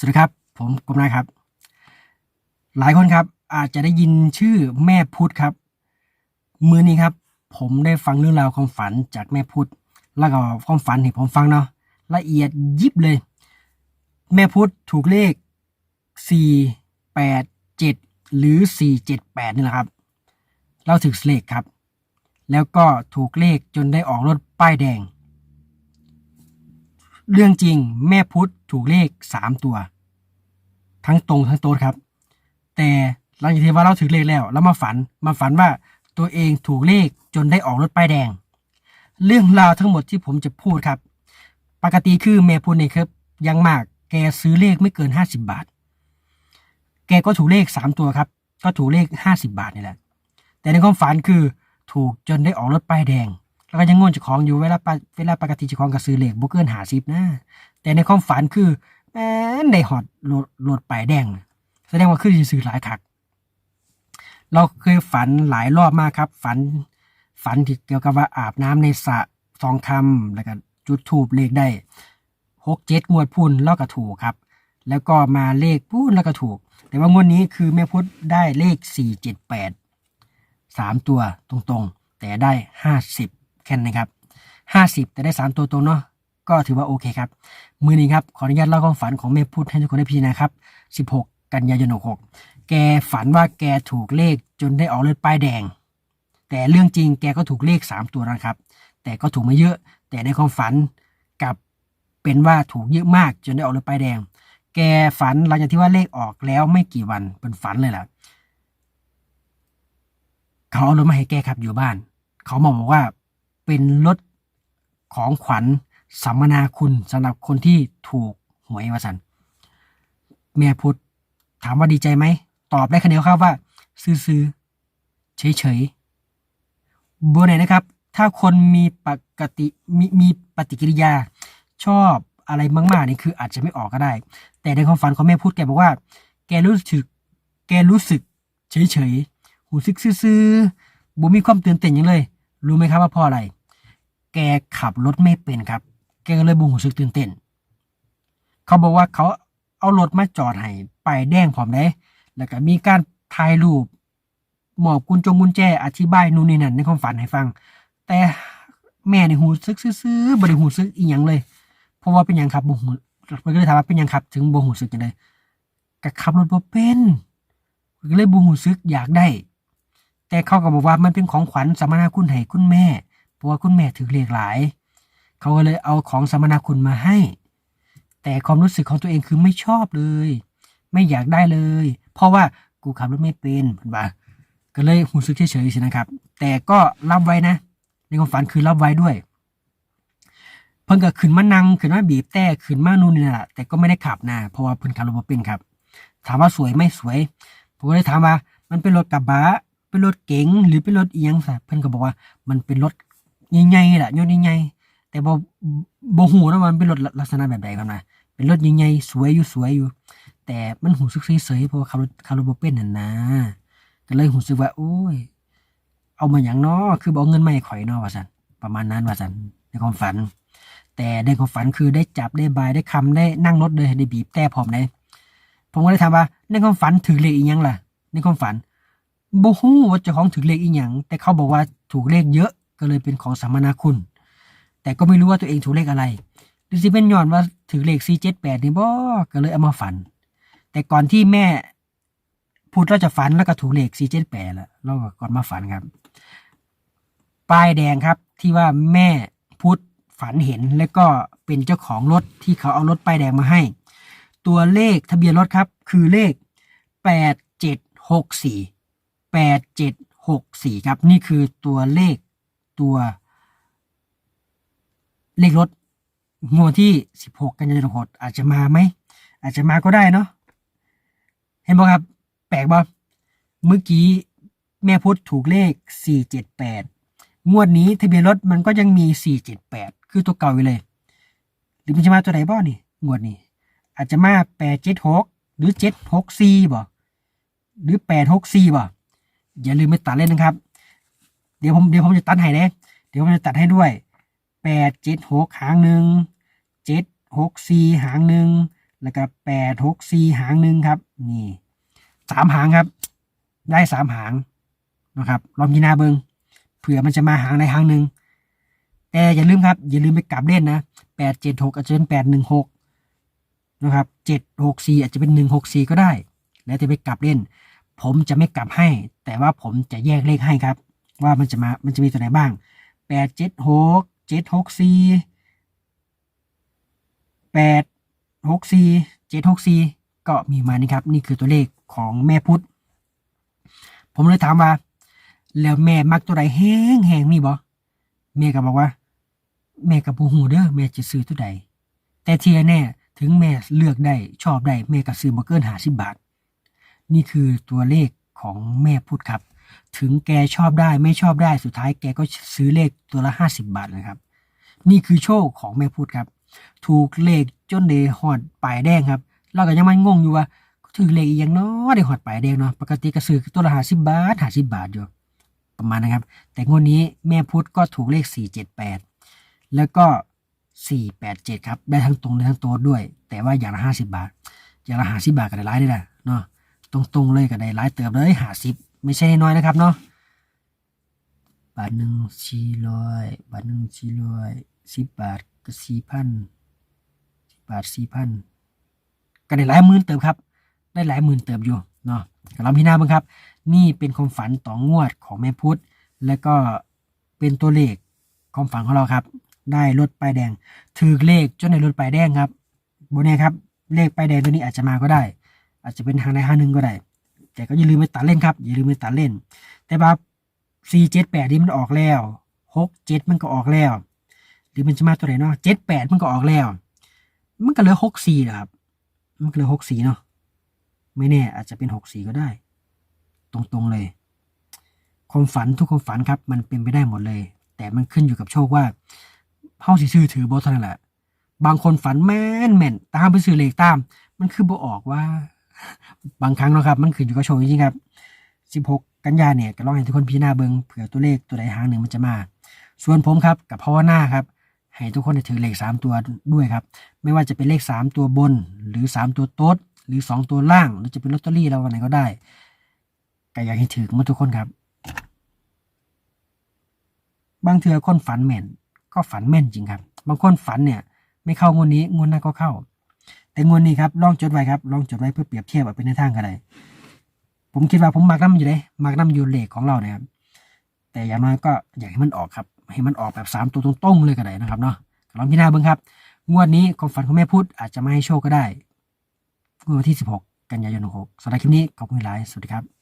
สวัสดีครับ ผมกรมนายครับ หลายคนครับอาจจะได้ยินชื่อแม่พุทธครับ มือนี้ครับ ผมได้ฟังเรื่องราวความฝันจากแม่พุทธแล้วก็ความฝันให้ผมฟังเนาะละเอียดยิบเลย แม่พุทธถูกเลขสี่แปดเจ็ดหรือสี่เนี่แหละครับ เราถึกเลขครับ แล้วก็ถูกเลขจนได้ออกรถป้ายแดง เรื่องจริงแม่พุทธถูกเลขสามตัว ทั้งตรงทั้งโต๊ดครับ แต่หลังจากที่ว่าเราถือเลขแล้ว แล้วมาฝันมาฝันว่าตัวเองถูกเลขจนได้ออกรถป้ายแดง เรื่องราวทั้งหมดที่ผมจะพูดครับ ปกติคือแม่พุธเนี่ยครับยังมากแกซื้อเลขไม่เกินห้าสิบบาท แกก็ถูกเลขสามตัวครับ ก็ถูกเลขห้าสิบาทนี่แหละ แต่ในความฝันคือถูกจนได้ออกรถป้ายแดง แล้วก็ยังงงเจ้าของอยู่เวลาปะเวลาปกติจ้าของก็ซื้อเหลขบ่เกินหาสิบนะ แต่ในความฝันคือแม่นได้ฮอดรถรถป้ายแดง แสดงว่าคือสิซื้อหลายคัก เราเคยฝันหลายรอบมากครับ ฝันฝันที่เกี่ยวกับว่าอาบน้ำในสระสองคำแล้วก็จุดทูบเลขได้หกเจ็ดงวดพุ่นแล้วก็ถูกครับ แล้วก็มาเลขพุ่นแล้วก็ถูก แต่ว่างวดนี้คือแม่พุธได้เลขสี่เจ็ดแปดสามตัวตรงๆ แต่ได้ห้าสิบ แคนนะครับห้าสิบแต่ได้สามตัวตรงเนาะก็ถือว่าโอเคครับ มือนี้ครับ ขออนุญาตเล่าความฝันของแม่พุธให้ทุกคนได้พิจารณาครับ16กันยายน66แกฝันว่าแกถูกเลขจนได้ออกเลือดป้ายแดง แต่เรื่องจริงแกก็ถูกเลข3ตัวนะครับ แต่ก็ถูกไม่เยอะ แต่ในความฝันกับเป็นว่าถูกเยอะมากจนได้ออกเลือดป้ายแดง แกฝันหลังจากที่ว่าเลขออกแล้วไม่กี่วันเป็นฝันเลยแหละเขาเอารถมาให้แกขับอยู่บ้าน เขามาบอกว่า เป็นรถของขวัญสัมมนาคุณสำหรับคนที่ถูกหวยวาสันแม่พุธถามว่าดีใจไหม ตอบได้คะแนนครับว่า ซื้อๆ เฉยๆบัวไหนนะครับ ถ้าคนมีปกติมีมีปฏิกิริยา ชอบอะไรมากๆนี่คืออาจจะไม่ออกก็ได้ แต่ในความฝันของแม่พุธแกบอกว่า แกรู้สึก แกรู้สึก เฉยๆหูซึกซื่อๆบ่มีความตื่นเต้นหยังเลย รู้ไหมครับว่าเพราะอะไร กขับรถไม่เป็นครับ แกก็เลยบุหูสึกตื่นเต้น เขาบอกว่าเขาเอารถมาจอดให้ไปายแดงพร้อมได้ แล้วก็มีการถ่ายรูปหมอบกุญจงกุญแจ อธิบายนู่นนี่นั่นในความฝันให้ฟัง แต่แม่ในหูซึกซื่อๆบ่ได้หูซึกอีหยังเลย เพราะว่าเป็นยังครับบ่หูมันก็เลยถามว่าเป็นยังครับ ถึงบ่หูซึกจังไดก็ขับรถบ่เป็นก็เลยบ่หูซึกอยากได้ แต่เขาก็บอกว่ามันเป็นของขวัญสมนาคุณให้คุณแม่ เพราะว่าคุณแม่ถือเลขหลาย เขาก็เลยเอาของสมนาคุณมาให้ แต่ความรู้สึกของตัวเองคือไม่ชอบเลย ไม่อยากได้เลย เพราะว่ากูขับรถไม่เป็นเห็นปะก็เลยหูสึกเฉยๆสินะครับ แต่ก็รับไว้นะ ในความฝันคือรับไว้ด้วย เพิ่นก็ขึ้นมานั่งขึ้นมาบีบแต่ขึ้นมานู่นนี่นั่นแหละแต่ก็ไม่ได้ขับนะเพราะว่าเพิ่นขับรถบ่เป็นครับ ถามว่าสวยไหมสวย ผมก็เลยถามว่า มันเป็นรถกระบะเป็นรถเก๋งหรือเป็นรถเอียงซะเพิ่นก็บอกว่ามันเป็นรถ ใหญ่ๆแหละยนต์ใหญ่ๆแต่บ่บ่ฮู้นะมันเป็นรถลักษณะแบบใดครับนะเป็นรถใหญ่ๆสวยอยู่สวยอยู่ แต่มันหูสึกเฉยๆเพราะว่าขับรถขับรถบ่เป็นนั่นนะก็เลยหูสึกว่า โอ้ย เอามาหยังน้อคือบ่เอาเงินมาให้ข่อยน้อว่าซั่นประมาณนั้นว่าซั่นในความฝัน แต่ในความฝันคือได้จับได้บายได้คำได้นั่งรถเลยได้บีบแต่พร้อมเลยผมก็เลยถามว่าในความฝันถือเลขอีหยังล่ะ ในความฝันบ่ฮู้ว่าเจ้าของถือเลขอีหยังแต่เขาบอกว่าถูกเลขเยอะ ก็เลยเป็นของสัมนาคุณ แต่ก็ไม่รู้ว่าตัวเองถูกเลขอะไรหรือสิเป็นย้อนว่าถือเลข478นี่บ่ก็เลยเอามาฝัน แต่ก่อนที่แม่พูดเราจะฝันแล้วก็ถูกเลข478แล้วเราก็ก่อนมาฝันครับ ป้ายแดงครับที่ว่าแม่พุธฝันเห็นแล้วก็เป็นเจ้าของรถที่เขาเอารถป้ายแดงมาให้ ตัวเลขทะเบียนรถครับ คือเลขแปดเจ็ดหกสี่แปดเจ็ดหกสี่ครับ นี่คือตัวเลข ตัวเลขรถงวดที่สิบหกกันยายนหดอาจจะมาไหม อาจจะมาก็ได้เนาะเห็นบ่ครับ แปลกบ่เมื่อกี้แม่พุทธถูกเลขสี่เจ็ดแปดงวดนี้ทะเบียนรถมันก็ยังมี 478 คือตัวเก่าอยู่เลย หรือมันจะมาตัวไหนบ้านี่ งวดนี้ อาจจะมา876 หรือ 764บ่หรือ 864บ่อย่าลืมไปตัดเล่นนะครับ เดี๋ยวผมเดี๋ยวผมจะตัดให้นะเดี๋ยวผมจะตัดให้ด้วย876หกหางหนึ่ง764หกสี่หางหนึ่งแล้วก็แปดหกสี่หางหนึ่งครับ นี่สามหางครับ ได้สามหางนะครับลองพิจารณาเบิงเผื่อมันจะมาหางใดหางหนึ่งแต่อย่าลืมครับ อย่าลืมไปกลับเล่นนะแปดเจ็ดหกอาจจะเป็นแปดหนึ่งหกนะครับเจ็ดหกสี่อาจจะเป็นหนึ่งหกสี่ก็ได้ แล้วแต่ไปกลับเล่น ผมจะไม่กลับให้ แต่ว่าผมจะแยกเลขให้ครับ ว่ามันจะมา มันจะมีตัวไหนบ้างแปดเจ็ดหกเจ็ดหกสี่แปดหกสี่เจ็ดหกสี่ก็มีมานี่ครับ นี่คือตัวเลขของแม่พุทธ ผมเลยถามว่า แล้วแม่มักตัวใดแห้งแห้งมีบ่แม่ก็บอกว่า แม่กับผู้หูเด้อแม่จะซื้อตัวใด แต่เทียแน่ถึงแม่เลือกได้ชอบได้แม่ก็ซื้อบ่เกินหาสิบบาท นี่คือตัวเลขของแม่พุทธครับ ถึงแกชอบได้ไม่ชอบได้สุดท้ายแกก็ซื้อเลขตัวละห้าสิบบาทนะครับ นี่คือโชคของแม่พุทธครับ ถูกเลขจนเดหอดปลายแดงครับ เราก็ยังมันงงอยู่ว่าถือเลขอีกอย่างเน้อได้หอดปลายแดงเนาะปกติก็ซื้อตัวละห้าสิบบาทห้าสิบบาทอยู่ประมาณนะครับ แต่งวดนี้แม่พุทธก็ถูกเลขสี่เจ็ดแปดแล้วก็สี่แปดเจ็ดครับ ได้ทั้งตรงได้ทั้งโต๊ดด้วย แต่ว่าอย่างละห้าสิบาท อย่างละห้าสิบาทก็ได้ร้ายได้ละเนาะตรงๆเลยก็ได้ร้ายเติมเลยห้าสิบ ไม่ใช่น้อยนะครับเนาะบาทหนึ่งสี่ร้อยบาทหนึ่งสี่ร้อยสิบบาทก็สี่พันสิบบาทสี่พันก็ได้หลายหมื่นเติมครับ ได้หลายหมื่นเติมอยู่เนาะกลับพี่นาบ้างครับ นี่เป็นความฝันต่องวดของแม่พุทธแล้วก็เป็นตัวเลขความฝันของเราครับ ได้รถป้ายแดง ถือเลขจนในรถป้ายแดงครับโบเน่ครับเลขป้ายแดงตัวนี้อาจจะมาก็ได้ อาจจะเป็นทางใดทางหนึ่งก็ได้ แต่ก็อย่าลืมไปตัดเล่นครับ อย่าลืมไปตัดเล่น แต่ว่าสี่เจ็ดแปดนี่มันออกแล้วหกเจ็ดมันก็ออกแล้ว หรือมันจะมาตัวไหนเนาะเจ็ดแปดมันก็ออกแล้ว มันก็เหลือหกสี่นะครับ มันก็เหลือหกสี่เนาะไม่แน่ อาจจะเป็นหกสี่ก็ได้ ตรงๆเลย ความฝันทุกความฝันครับ มันเป็นไปได้หมดเลย แต่มันขึ้นอยู่กับโชคว่าเฮาสิซื้อถือบ่เท่านั้นแหละบางคนฝันแม่นแม่นตามไปซื้อเลขตาม มันคือบ่ออกว่า บางครั้งเนาะครับ มันขึ้นอยู่กับโชคจริงๆครับ 16 กันยาเนี่ยก็ลองให้ทุกคนพิจารณาเบิงเผื่อตัวเลขตัวใดหางหนึ่งมันจะมา ส่วนผมครับกับภาวนาครับ ให้ทุกคนได้ถือเลข 3 ตัวด้วยครับ ไม่ว่าจะเป็นเลข 3 ตัวบน หรือ 3 ตัวโต๊ดหรือ 2 ตัวล่าง หรือจะเป็นลอตเตอรี่เราวันไหนก็ได้ก็อยากให้ถือมาทุกคนครับ บางเทือคนฝันแม่น ก็ฝันแม่นจริงครับ บางคนฝันเนี่ย ไม่เข้างวดนี้งวดหน้าก็เข้า แต่งวดนี้ครับลองจดไว้ครับลองจดไว้เพื่อเปรียบเทียบว่าเป็นในทางกันเลยผมคิดว่าผมมักน้ำอยู่เลยมักน้ำอยู่เลขของเราเนี่ยครับแต่อย่างน้อยก็อยากให้มันออกครับ ให้มันออกแบบสามตัวตรงๆเลยก็ได้นะครับเนาะก็ลองพิจารณาเบิ้งครับ งวดนี้ความฝันของแม่พุธอาจจะไม่ให้โชคก็ได้งวดวันที่ 16 กันยายน66สำหรับคลิปนี้ขอบคุณหลายสวัสดีครับ